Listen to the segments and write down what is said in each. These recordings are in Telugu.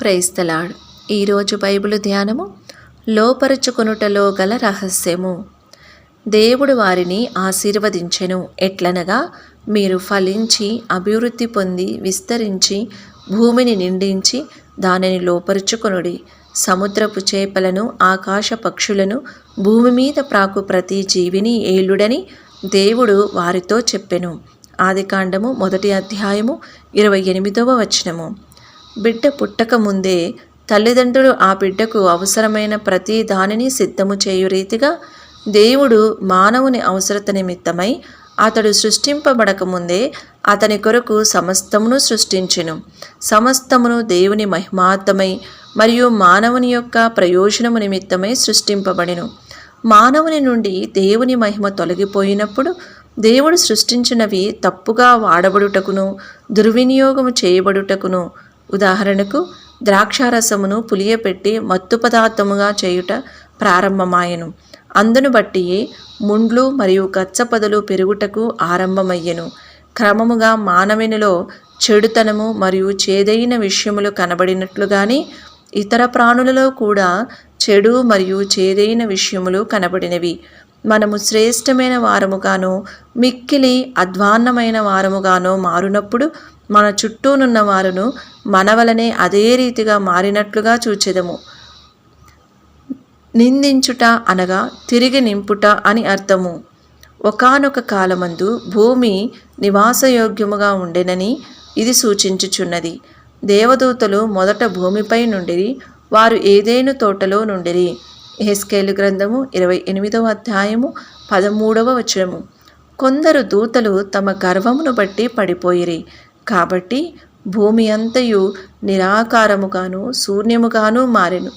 ప్రైస్తలాడ్. ఈరోజు బైబిల్ ధ్యానము లోపరుచుకొనుటలో గల రహస్యము. దేవుడు వారిని ఆశీర్వదించెను. ఎట్లనగా మీరు ఫలించి అభివృద్ధి పొంది విస్తరించి భూమిని నిండించి దానిని లోపరుచుకొనుడి. సముద్రపు చేపలను ఆకాశ పక్షులను భూమి మీద ప్రాకు ప్రతి జీవిని ఏలుడని దేవుడు వారితో చెప్పెను. ఆదికాండము మొదటి అధ్యాయము ఇరవై ఎనిమిదవ వచనము. బిడ్డ పుట్టక ముందే తల్లిదండ్రులు ఆ బిడ్డకు అవసరమైన ప్రతి దానిని సిద్ధము చేయు రీతిగా దేవుడు మానవుని అవసరత నిమిత్తమై అతడు సృష్టింపబడక ముందే అతని కొరకు సమస్తమును సృష్టించెను. సమస్తమును దేవుని మహిమార్థమై మరియు మానవుని యొక్క ప్రయోజనము నిమిత్తమై సృష్టింపబడెను. మానవుని నుండి దేవుని మహిమ తొలగిపోయినప్పుడు దేవుడు సృష్టించినవి తప్పుగా వాడబడుటకును దుర్వినియోగము చేయబడుటకును ఉదాహరణకు ద్రాక్షారసమును పులియపెట్టి మత్తు పదార్థముగా చేయుట ప్రారంభమాయెను. అందును బట్టి ముండ్లు మరియు గచ్చపదలు పెరుగుటకు ఆరంభమయ్యెను. క్రమముగా మానవునిలో చెడుతనము మరియు చేదైన విషయములు కనబడినట్లుగాని ఇతర ప్రాణులలో కూడా చెడు మరియు చేదైన విషయములు కనబడినవి. మనము శ్రేష్టమైన వారముగానో మిక్కిలి అధ్వాన్నమైన వారముగానో మారునప్పుడు మన చుట్టూనున్న వారును మనవలనే అదే రీతిగా మారినట్లుగా చూచెదము. నిందించుట అనగా తిరిగి నింపుట అని అర్థము. ఒకనొక కాలమందు భూమి నివాసయోగ్యముగా ఉండెనని ఇది సూచించుచున్నది. దేవదూతలు మొదట భూమిపై నుండిరి వారు ఏదేను తోటలో నుండిరి? హెస్కేలు గ్రంథము ఇరవై ఎనిమిదవ అధ్యాయము పదమూడవ వచనము. కొందరు దూతలు తమ గర్వమును బట్టి పడిపోయిరి. కాబట్టి భూమి అంతయు నిరాకారముగాను శూన్యముగాను మారెను.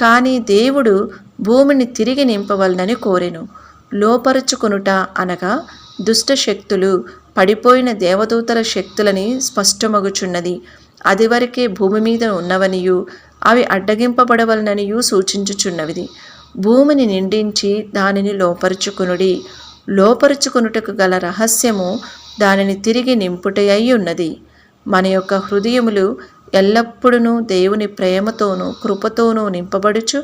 కానీ దేవుడు భూమిని తిరిగి నింపవలనని కోరెను. లోపరుచుకొనుట అనగా దుష్ట శక్తులు పడిపోయిన దేవదూతల శక్తులని స్పష్టమగుచున్నది. అది వరకే భూమి మీద ఉన్నవనియు అవి అడ్డగింపబడవలననియు సూచించుచున్నవిది. భూమిని నిండించి దానిని లోపరుచుకునుడి. లోపరుచుకునుటకు గల రహస్యము దానిని తిరిగి నింపుటయ్యి ఉన్నది. మన యొక్క హృదయములు ఎల్లప్పుడూ దేవుని ప్రేమతోనూ కృపతోనూ నింపబడుచు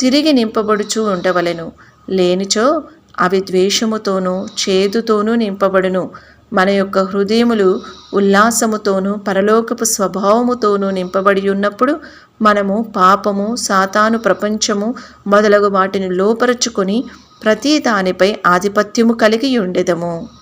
తిరిగి నింపబడుచు ఉండవలెను. లేనిచో అవి ద్వేషముతోనూ చేదుతోనూ నింపబడును. మన యొక్క హృదయములు ఉల్లాసముతోనూ పరలోకపు స్వభావముతోనూ నింపబడి ఉన్నప్పుడు మనము పాపము సాతాను ప్రపంచము మొదలగు వాటిని లోపరుచుకొని ప్రతి దానిపై ఆధిపత్యము కలిగి ఉండెదము.